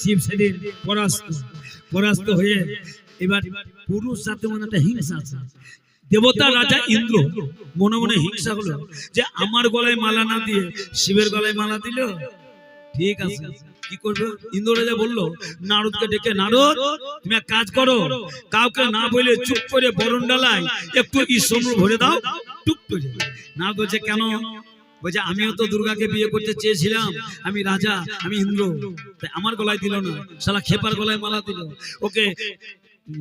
শিব সেদিন পরাস্ত পরাস্ত হয়ে এবার পুরুষ সাথে মনে একটা হিংসা আছে। দেবতা, রাজা, ইন্দ্র মনে মনে হিংসা হলো যে আমার গলায় মালা না দিয়ে শিবের গলায় মালা দিল? ঠিক আছে, কি করবে? ইন্দ্র রাজা বলল, নারদকে ডেকে, নারদ, তুমি এক কাজ করো, কাউকে না বলে চুপ করে বরণ ডালায় একটু ঈশ্বর ভরে দাও, টুক করে। নারদ বলছে, কেন? বলছে আমিও তো দুর্গাকে বিয়ে করতে চেয়েছিলাম। আমি রাজা আমি ইন্দ্র। তাই আমার গলায় দিল না। শালা খেপার গলায় মালা দিল। ওকে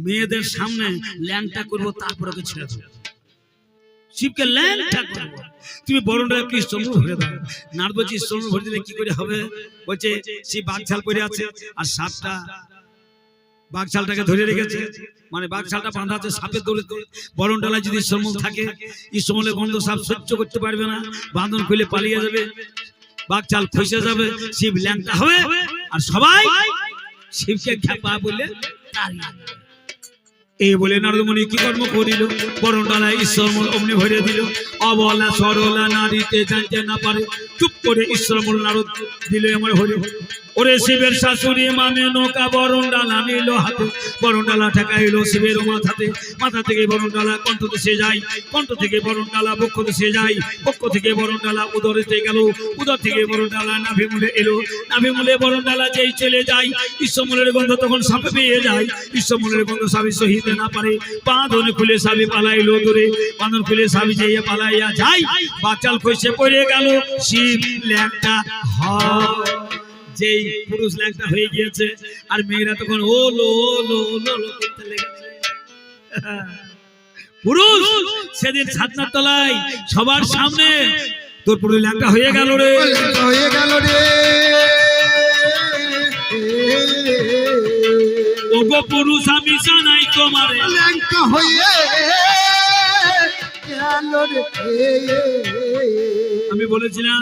মেয়েদের সামনে ল্যাংটা করব তারপর ওকে ছেড়ে দেবো। শিবকে ল্যাংটা করব। তুমি বরণটা কি স্তম্ভ ভরে দাও। নার বলছি ভরে দিলে কি করে হবে? বলছে শিব বাঘছাল পরে আছে আর সাপটা বাঘছালটাকে ধরে রেখেছে। মানে বাঘছালটা বাঁধা আছে সাপের দৌড়ে বরণ ডালায় যদি সমল থাকে, এই সমলে গন্ধ সাপ সহ্য করতে পারবে না। বাঁধন খুলে পালিয়ে যাবে। বাঘছাল খসে যাবে। শিব ল্যাংটা হবে। আর সবাই শিবকে খেপা বলে এই বলে নারদমণি কি কর্ম করিল? ঈশ্বর মূল অমনি ভরে দিল। অবলা সরলা নারীতে জানতে না পারে। চুপ করে ঈশ্বর মূল নারদ দিল আমার হরি ওরে শিবের শাশুড়ি মামে নৌকা, বরণ ডালা নিল হাতে। বরণ ডালা ঠেকাইলো শিবের মাথাতে। মাথা থেকে বরণ ডালা কণ্ঠ দেশে যায়। কণ্ঠ থেকে বরণ ডালা বক্ষ দেশে যায়। বক্ষ থেকে বরণ ডালা উদরেতে গেল। উদর থেকে বরণ ডালা নাভি মূলে এলো। নাভি মূলে বরণ ডালা যেই চলে যায় ঈশ্বমূলের গন্ধ তখন সাপে পেয়ে যায়। ঈশ্বমূলের গন্ধ সাবি সহিতে না পারে। বাঁধন খুলে সাবি পালাইলো দূরে। বাঁধন খুলে সাবি যাইয়া পালাইয়া যায়। বাচাল খসে পড়ে গেল শিব ল্যাংটা হয়। যেই পুরুষ ল্যাংটা হয়ে গিয়েছে। আর মেয়েরা তখন ও লো ও লো ও লো লো করতে লেগেছে পুরুষ সেদিন ছাতনার তলায় সবার সামনে তোর পুরুষ ল্যাংটা হয়ে গেল রে। হয়ে গেল রে ওগো পুরুষ আমি জানাই তোমারে। ল্যাংকা হয়ে গেল রে। আমি বলেছিলাম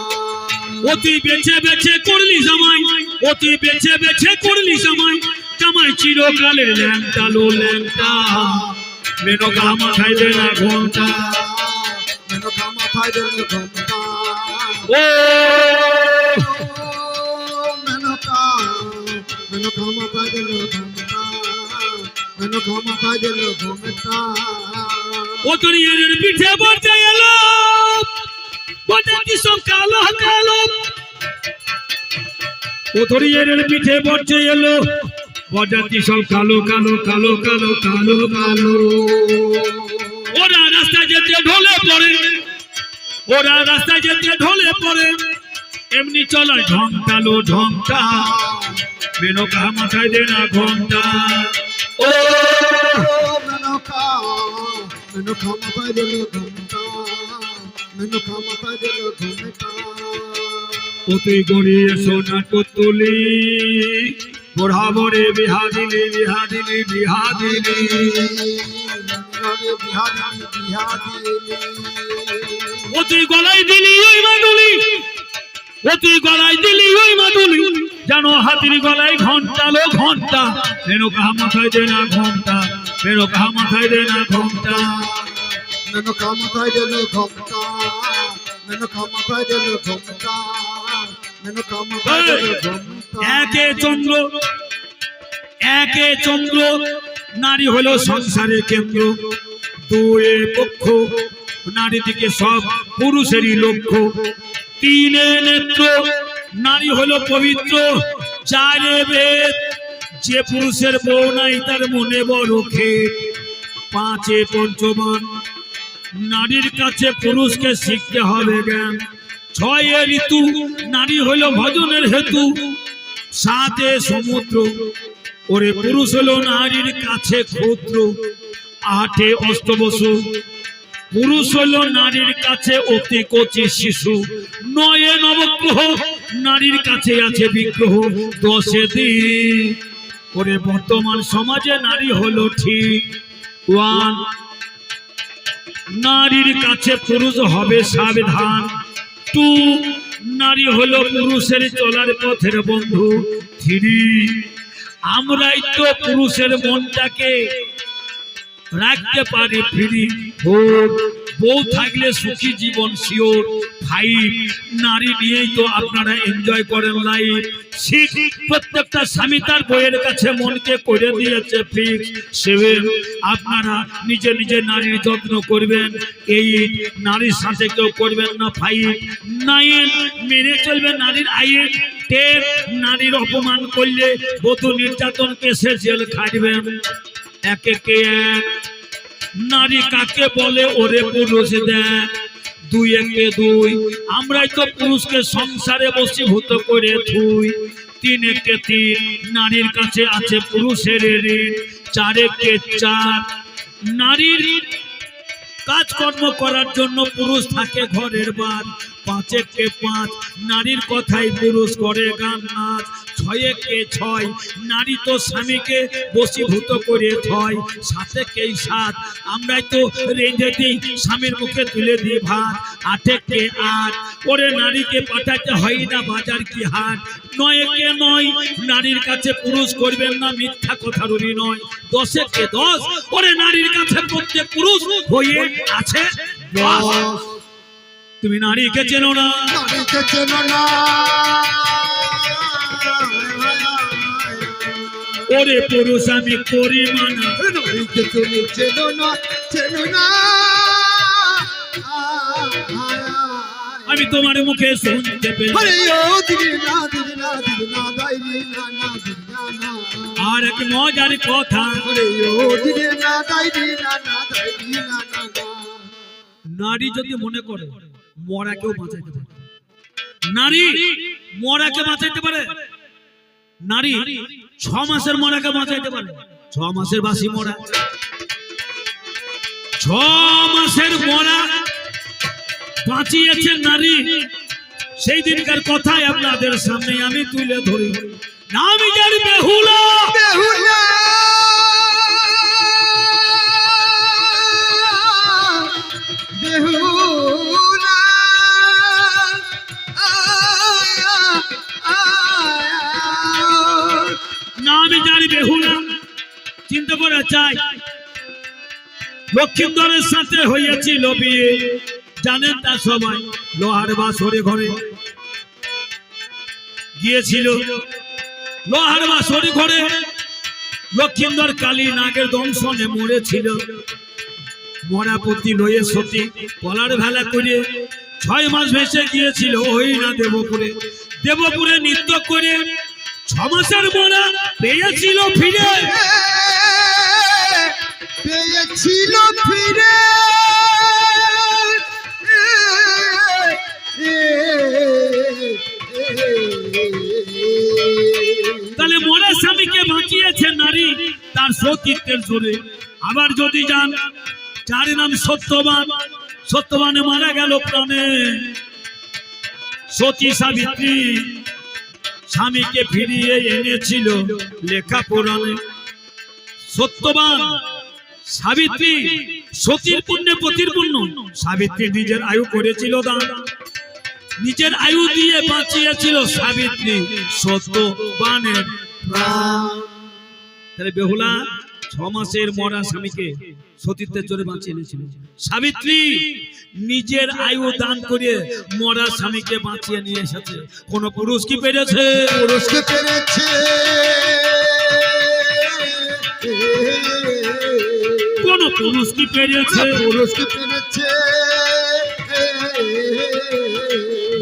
অতি বেছে বেছে করলি জামাই অতি বেছে বেছে করলি জামাই। জামাই চিরকালের ল্যাংটা লো ল্যাংটা। মেনকা মাথায় দে না ঘোমটা। মেনু খামতা জল ঘমটা। ও! মেনকা মেনু ঘমটা। মেনু খামতা জল ঘমটা। ওতরিয়ের পিঠে বসে এলো। ওতরিয়ের পিঠে বসে এলো। বজাতি সব কালো কালো কালো কালো কালো কালো। ওরা রাস্তায় যেতে ঢলে পড়ে। ওরা রাস্তায় যেতে ঢলে পড়ে। এমনি চলায় ঢংটালো ঢংটা মেনকা মাথায় দে না ঘণ্টা। ও মেনকা মেনু খামতা জল ঘমটা মেনু খামতা জল ঘমটা অতি গড়িয়ে সোনা তুলি বড়াবরে বিহাদিলি বিহাদিলি বিহাদিলি অতি গলায় দিলি ওই মাদুলি। অতি গলায় দিলি ওই মাদুলি। জানো হাতির গলায় ঘন্টালো ঘণ্টা মেনো কাহা মাথায় দে না ঘণ্টা মেনো কাহা মাথায় দে না ঘণ্টা মেনু খামতায় দিল ঘমটা মেনু খামতায় দিল ঘমটা মেনু খামতায় দিল ঘমটা একে চন্দ্র একে চন্দ্র, নারী হলো সংসারের কেন্দ্র। দুয়ে পক্ষ, নারী দিকে সব পুরুষেরই লক্ষ্য। তিনে নেত্র, নারী পবিত্র, চারে বেদ। যে পুরুষের বউ নাই, তার মনে বড় খেত পাঁচে পঞ্চমান, নারীর কাছে পুরুষকে শিখতে হবে জ্ঞান। ছয়ে ঋতু, নারী হইল ভজনের হেতু। সাতে সমুদ্র, ওরে পুরুষ হলো নারীর কাছে ক্ষুদ্র। আটে অষ্টবসু, পুরুষ হলো নারীর কাছে অতি কচি শিশু। নয়ে নবগ্রহ, নারীর কাছে আছে বিগ্রহ। দশে দিন করে বর্তমান সমাজে নারী হলো ঠিক। ওয়ান, নারীর কাছে পুরুষ হবে সাবধান। টু নারী হলো পুরুষের চলার পথের বন্ধু, থ্রি। আমরাই তো পুরুষের মনটাকে রাখতে পারি ফিরি। ফোর বউ থাকলে সুখী জীবন শিওর ফাইভ নারী নিয়েই তো আপনারা এনজয় করেন লাইফ প্রত্যেকটা স্বামী তার বইয়ের কাছে মনকে করে দিয়েছে ফিক্স সেভেন আপনারা নিজে নিজে নারীর যত্ন করবেন। এইট নারীর সাথে কেউ করবেন না ফাইভ নাইন, মেনে চলবে নারীর আইন। টেন, নারীর অপমান করলে বধূ নির্যাতন কেসে জেল খাটবেন। এক একে এক? নারী কাকে বলে? ওরে পুরুষ দেখ দুই একে দুই। আমরাই তো পুরুষকে সংসারে বসীভূত করে থুই। তিন একে তিন। নারীর কাছে আছে পুরুষের ঋণ। চার একে চার। নারীর কাজকর্ম করার জন্য পুরুষ থাকে ঘরের বার পাঁচ কে পাঁচ। নারীর কথাই পুরুষ করে গান নাচ। ছয় কে ছয়? নারী তো স্বামীকে বশীভূত করে ছয় সাথে কে সাত? আমরাই তো রেঁধে দিই স্বামীর মুখে তুলে দিই ভাত। আটে কে আট? ওরে নারীকে পাঠাতে হয় না বাজার কি হাট? নয় কে নয়? নারীর কাছে পুরুষ করবেন না মিথ্যা কথার নয়। দশে কে দশ? ওরে নারীর কাছে প্রত্যেক পুরুষ হয়ে আছে তুমি নারীকে চেনো না? নারীকে চেনো না। ওরে পুরুষ আমি করি মানা। তুমি চেনো না চেনো না। আমি তোমার মুখে শুনতে আরে এক মজার কথা। নারী যদি মনে করে মরাকেও বাঁচাইতে পারে। নারী মরাকে বাঁচাইতে পারে? নারী ছ মাসের মরাকে বাঁচাইতে পারে। ছ মাসের বাসি মরা। ছ মাসের মরা বাঁচিয়েছে নারী। সেই দিনকার কথাই আপনাদের সামনে আমি তুলে ধরি। নামি যার বেহুলা। বেহুলা। বেহুলা। বেহুলা চিন্তা করে চাই লক্ষ্মীন্দরের সাথে জানেন তা সবাই লোহার ঘরে। গিয়েছিল। লোহার ঘরে। লক্ষ্মীন্দর কালী নাগের দংশনে মরেছিল। মরাপতি লয়ে সতী কলার ভেলা করে। ছয় মাস ভেসে গিয়েছিল ওই না দেবপুরে। দেবপুরে নৃত্য করে ছ মাসের মরা পেয়েছিল ফিরে। পেয়েছিল ফিরে। তাহলে মরা স্বামীকে বাঁচিয়েছে নারী তার সতীত্বের জোরে। আবার যদি যান যার নাম সত্যবান সত্যবানে মারা গেল প্রাণে। সতী সাবিত্রী স্বামীকে ফিরিয়ে এনেছিল লেখা পুরাণে সত্যবান, সাবিত্রী সতীর পুণ্যে পতির পুণ্য সাবিত্রী নিজের আয়ু করেছিল দান। নিজের আয়ু দিয়ে বাঁচিয়েছিল সাবিত্রী সত্যবানের তাহলে বেহুলা ছ মাসের মরা স্বামীকে সতীত্বের জোরে বাঁচিয়ে এনেছিল। সাবিত্রী নিজের আয়ু দান করে মরা স্বামীকে বাঁচিয়ে নিয়ে এসেছে। কোন পুরুষ কি পেরেছে? কোন পুরুষ কি পেরেছে? পেরেছে?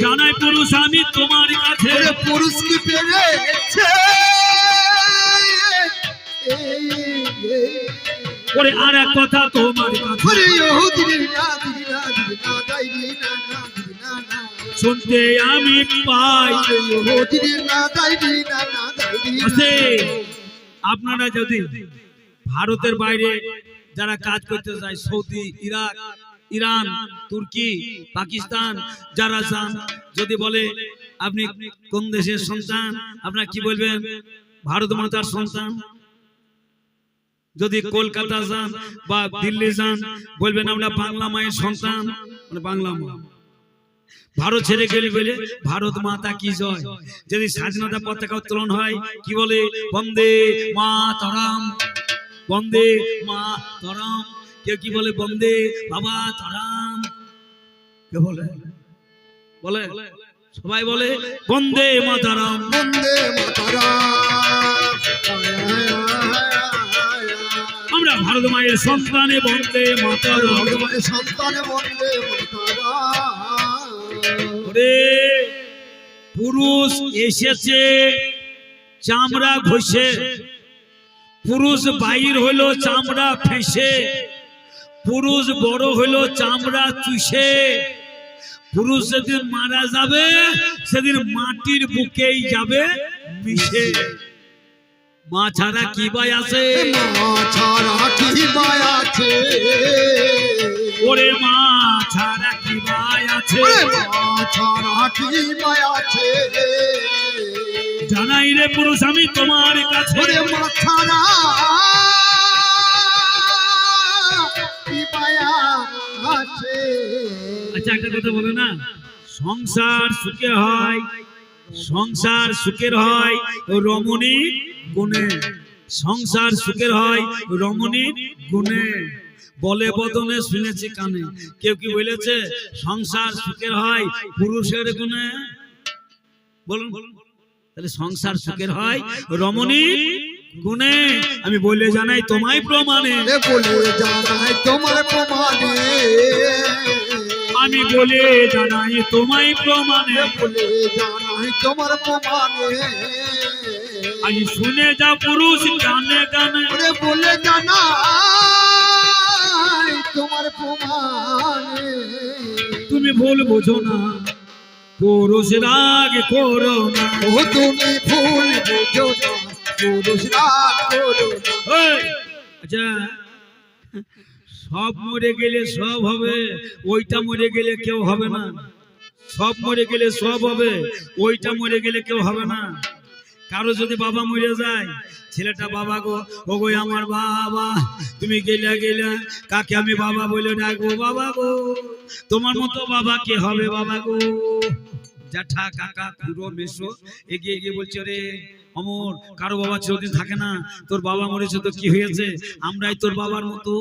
জানাই পুরুষ আমি তোমার কাছে। ওরে পুরুষকে পেরেছে? ওরে আর এক কথা তোমার ওরে শুনতে আমি পাই আছে আপনারা যদি ভারতের বাইরে যারা কাজ করতে যায় সৌদি ইরাক ইরান তুর্কি পাকিস্তান যারা যান যদি বলে আপনি কোন দেশের সন্তান? আপনার কি বলবেন? ভারত মাতার সন্তান? যদি কলকাতা যান বা দিল্লি যান বলবেন আমরা বাংলা মায়ের সন্তান। মানে বাংলা মা। ভারত ছেড়ে গেলে বলে ভারত মাতা কি জয়? যদি স্বাধীনতা পতাকা উত্তোলন হয় কি বলে? বন্দে মা তরাম বন্দে মা তরাম কেউ কি বলে বন্দে বাবা তরাম? কে বলে? বলে? সবাই বলে বন্দে মাতারাম। বন্দে মাতারাম। ভারত মায়ের সন্তানে বন্দে ভগবানের সন্তানে বন্দে ওরে পুরুষ এসেছে চামড়া ঘষে। পুরুষ বাইর হইল চামড়া ফেসে। পুরুষ বড় হইল চামড়া চুষে। পুরুষ যেদিন মারা যাবে সেদিন মাটির বুকেই যাবে মিশে। মা ছাড়া কি বাই আছে? মা ছাড়া কি আছে? ওরে মা ছাড়া কি বাই আছে? মা ছাড়া কি মায় আছে? জানাই রে পুরুষ আমি তোমার কাছে। ওরে মা ছাড়া কি মায়া আছে? আচ্ছা একটা কথা বলে না। সংসার সুখে হয় সংসার সুখের হয় রমণীর গুণে সংসার সুখের হয়। রমণীর গুণে। বলে বদনে শুনেছি কানে। কেউ কি বলেছে? সংসার সুখের হয় পুরুষের গুণে। বলুন। তাহলে সংসার সুখের হয় রমণীর গুণে। আমি বলে জানাই তোমায় প্রমাণে। বলে জানাই তোমার প্রমাণে। আমি বলে জানাই তোমায় প্রমাণে। বলে জানাই তোমার প্রমাণে। আজ শুনে যা পুরুষ গানে গানে। ওরে বলে জানাই তোমার প্রমাণে। তুমি ভুল বোঝো না পুরুষ রাগ করো না। ও তুমি ভুল বুঝো না পুরুষ রাগ করো না। আচ্ছা সব মরে গেলে সব হবে ওইটা মরে গেলে কেউ হবে না। সব মরে গেলে সব হবে ওইটা মরে গেলে কেউ হবে না। কারও যদি বাবা মরে যায়, ছেলেটা বাবা গো ও গো আমার বাবা, তুমি গেলে গেলে কাকে আমি বাবা বলে ডাকবো? বাবা গো, তোমার মতো বাবা কে হবে বাবা গো? জ্যাঠা, কাকা, খুড়ো মেশো এগিয়ে এগিয়ে বলছে রে অমর, কারও বাবা চিরদিন থাকে না। তোর বাবা মরেছে তো কি হয়েছে? আমরাই তোর বাবার মতো।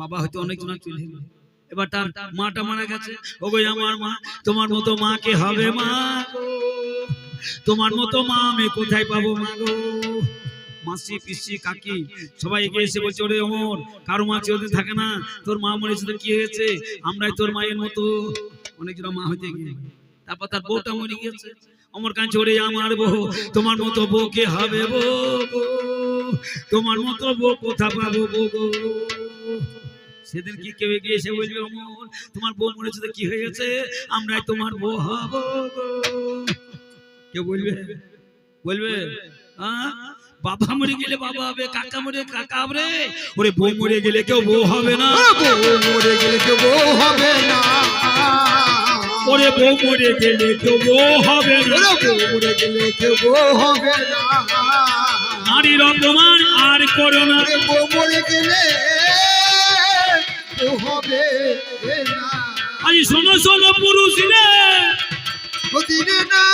বাবা হয়তো অনেকজন চলে গেল। এবার তার মাটা মারা গেছে। ও গো আমার মা, তোমার মতো মা কে হবে মা তোমার মতো মা আমি কোথায় পাবো মা গো মাসি পিসি কাকি সবাই এগিয়ে এসে বলছে ওরে অমর কারও মা চিরদিন থাকে না। তোর মা মরেছে তো কি হয়েছে? আমরাই তোর মায়ের মতো। অনেকজন মা হইতে গিয়ে। তারপর তার বউটা মরে গিয়েছে। অমর কাছে ওরে আমার বউ তোমার মতো বউ কে হবে বউ? তোমার মতো বউ কোথা পাবো বউ? গো সেদিন কি কেউ এগিয়ে এসে বলবে অমর তোমার বউ মরেছে তো কি হয়ে গেছে আমরাই তোমার বউ হব গো কেউ বলবে? বলবে? হ্যাঁ বাবা মরে গেলে বাবা হবে কাকা মরে কাকা হবে। ওরে বউ মরে গেলে কেউ বউ হবে না। ওরে বউ মরে গেলে কেউ বউ হবে না। ওরে বউ মরে গেলে কেউ বউ হবে না। বউ মরে গেলে কেউ বউ হবে না। নারীর অপমান আর করো না। বউ মরে গেলে কেউ হবে না। আজ শোনো শোনো পুরুষ রে না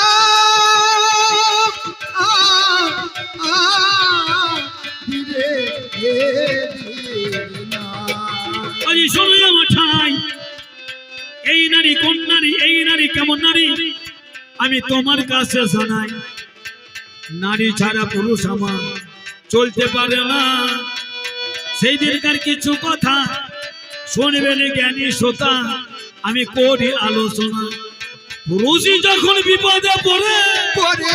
এই নারী কোন নারী, এই নারী কেমন নারী? আমি তোমার কাছে জানাই, নারী ছাড়া পুরুষ আমার চলতে পারে না। সেই দিনকার কিছু কথা শুনবেন জ্ঞানী শ্রোতা, আমি করি আলোচনা। পুরুষই যখন বিপদে পড়ে পরে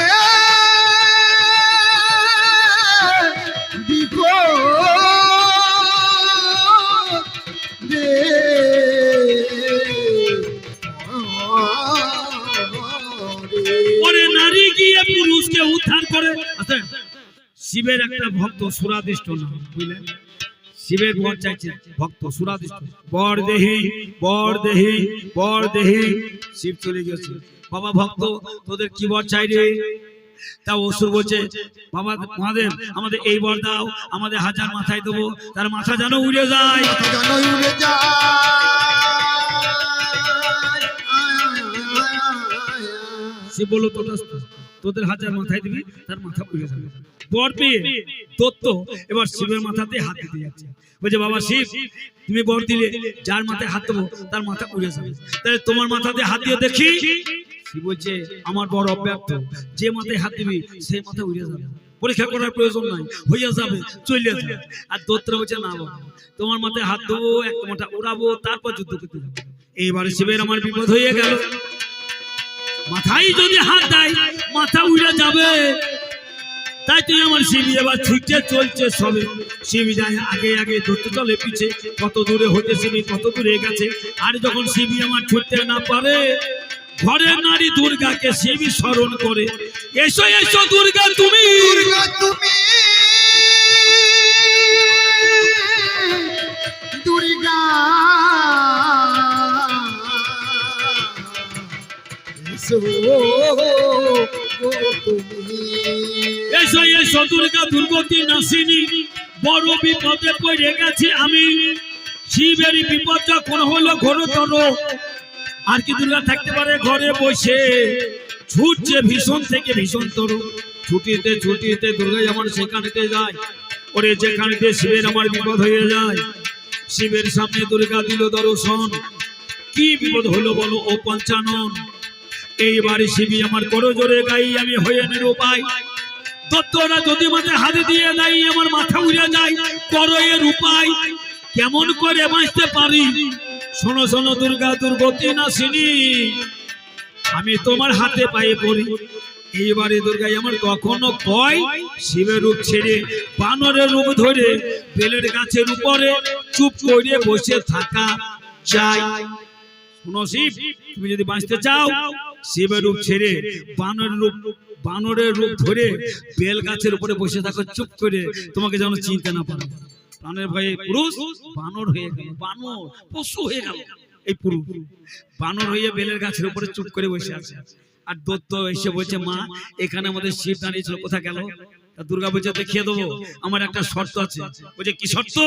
শিবের একটা ভক্ত সুরাদিষ্ট শিবের বর চাইছে, ভক্ত সুরাদিষ্ট। বর দেহি বর দেহি শিব চলে গেছে। বাবা, ভক্ত, তোদের কি বর চাই রে? তা অসুর বলছে বাবা মহাদেব আমাদের এই বর দাও আমাদের হাজার মাথায় দেবো তার মাথা যেন উড়ে যায়। উড়ে। সে বলল তোদের হাজার মাথায় দিবি তার মাথা উড়ে যাবে। বর পেয়ে দত্ত এবার শিবের মাথাতে হাত দিতে যাচ্ছে। বলছে বাবা শিব তুমি বর দিলে যার মাথায় হাত দেবো তার মাথা উড়ে যাবে। তাহলে তোমার মাথাতে হাত দিয়ে দেখি বলছে, আমার বড় যে মাথায় হাত দিবি, সেই মাথা উড়ে যাবে। পরীক্ষা করার প্রয়োজন নাই, হইয়া যাবে যাবে। আর বলছে, না বাবা, তোমার মাথায় হাত দেবো একটা মাথা তারপর যুদ্ধ করতে যাব। এইবার শিবের আমার বিপদ হয়ে গেল। মাথায় যদি হাত দেয়, মাথা উড়ে যাবে। তাই তুই আমার শিবি এবার ছুটে চলছে সবে। শিবি যায় আগে আগে ধরতে চলে পিছে কত দূরে হতে শিবি কত দূরে গেছে। আর যখন শিবি আমার ছুটতে না পারে ঘরের নারী দুর্গাকে শিবি স্মরণ করে। এসো এসো দুর্গা তুমি। দুর্গা এসো এসো দুর্গা দুর্গতি নাসিনী। বড় বিপদে পড়ে গেছি আমি। শিবের বিপদ যখন হলো ঘোরতর। আর কি দুর্গা থাকতে পারে ঘরে বসে? ছুটছে ভীষণ থেকে ভীষণ তর। ছুটিতে ছুটিতে দুর্গা আমার সেখানেতে যায়, ওরে যেখানেতে শিবের আমার বিপদ হয়ে যায়। শিবের সামনে দুর্গা দিল দর্শন। কি বিপদ হলো বলো ও পঞ্চানন? এইবারে শিবি আমার করো জোরে গাই, আমি হয়ে নিরুপায় দত্তরা যদি মাঝে হাতে দিয়ে দেয়, আমার মাথা উড়ে যায়, করো এর উপায়। কেমন করে বাঁচতে পারি? শোনো শোনো, দুর্গা, দুর্গতি না নাসিনী আমি তোমার হাতে পায়ে পড়ি। এইবারে দুর্গাই আমার কখনো কয়? শিবের রূপ ছেড়ে, বানরের রূপ ধরে, বেলের গাছের উপরে চুপ করে বসে থাকা যায় শোনো, শিব, তুমি যদি বাঁচতে চাও, শিবের রূপ ছেড়ে, বানরের রূপ বানরের রূপ ধরে, বেল গাছের উপরে বসে থাকো, চুপ করে তোমাকে যেন চিনতে না পারো। প্রাণের ভয়ে পুরুষ বানর হয়ে গেল, বানর, পশু হয়ে গেল। এই পুরুষ বানর হয়ে বেলের গাছের উপরে চুপ করে বসে আছে। আর দত্ত এসে বলছে, মা, এখানে আমাদের শিব দাঁড়িয়ে ছিল কোথা গেল? দুর্গা বলছে, দেখিয়ে দেবো, আমার একটা শর্ত আছে। বলছে, কি শর্ত?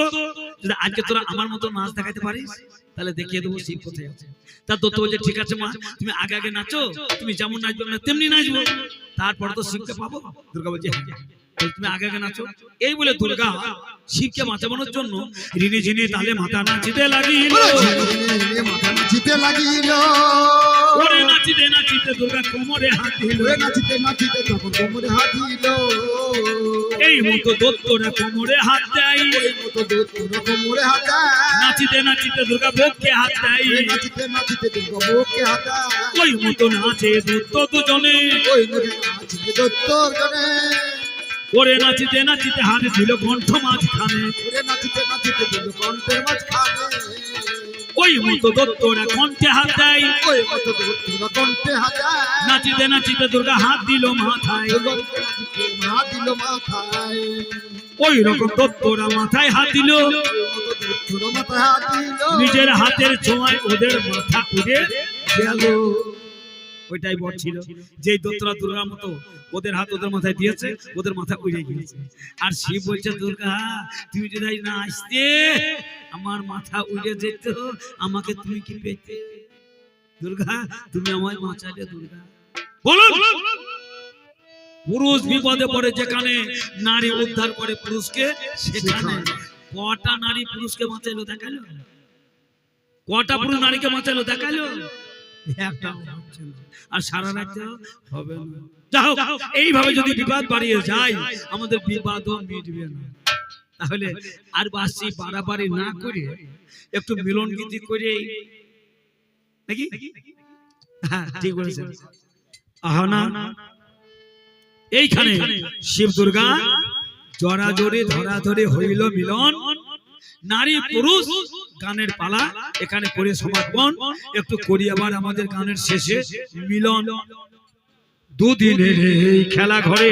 যদি আজকে তোরা আমার মতো নাচ দেখাতে পারিস? তাহলে দেখিয়ে দেবো শিব কোথায় আছে। তা দত্ত বলছে, ঠিক আছে, মা, তুমি আগে আগে নাচো, তুমি যেমন নাচবে তেমনি নাচবো। তারপর তো শিবকে পাবো। দুর্গা বলছে হ্যাঁ তুমি আগে আগে নাচো। এই বলে দুর্গা শিবকে বাঁচানোর জন্য রিনি ঝিনি তালে মাথা নাচিতে লাগিল। মাথা নাচিতে লাগিল। ওরে নাচিতে নাচিতে দুর্গা কোমরে হাত দিল। ওরে নাচিতে নাচিতে তখন কোমরে হাত দিল। এই মতো দত্তরা কোমরে হাত দেয়। মতো কোমরে হাত দেয়। নাচিতে নাচিতে দুর্গা বউকে হাত দেয়। নাচিতে নাচিতে দুর্গা বুকে হাত দেয়। ওই মতো নাচে দত্ত দুজনে। ওই নাচিতে দত্ত জনে ওরে নাচিতে নাচিতে হাত দিল কণ্ঠ মাঝখানে। ওরে নাচিতে নাচিতে দিল কণ্ঠের মাঝখানে। ওই মতো দত্তরা কণ্ঠে হাত দেয়। ওই মতো দুধ কণ্ঠে হাত দেয়। নাচিতে নাচিতে দুর্গা হাত দিল মাথায়। দুর্গা দিল মাথায়। ওই রকম দত্তরা হাত মাথায় হাত দিল। নিজের হাতের ছোঁয়ায় ওদের মাথা উড়ে গেল। ওইটাই বট ছিল। যেই দত্তরা দুর্গার মতো ওদের হাত ওদের মাথায় দিয়েছে ওদের মাথা উড়ে গিয়েছে। আর শিব বলছে দুর্গা তুমি যদি না আসতে আমার মাথা উড়ে যেত আমাকে তুমি কি পেতে? দুর্গা তুমি আমায় বাঁচালে দুর্গা। বলুন। পুরুষ বিপদে পড়ে যেখানে নারী উদ্ধার করে পুরুষকে সেখানে কটা নারী পুরুষকে বাঁচাইলো দেখাল? কটা পুরুষ নারীকে বাঁচাইলো দেখাল? একটা হচ্ছে না। আর সারা রাত হবে না। যা হোক, এইভাবে যদি বিবাদ বাড়িয়ে যায় আমাদের বিবাদও মিটবে না। তাহলে আর বাসি বাড়াবাড়ি না করে একটু মিলন গীতি করে নাকি? হ্যাঁ ঠিক বলেছেন। আহা না এইখানে শিব দুর্গা জরা জোরে ধরা ধরে হইল মিলন। নারী পুরুষ, গানের পালা, এখানে করে সমাপন একটু করি আবার আমাদের গানের শেষে মিলন। দুদিনের খেলা ঘরে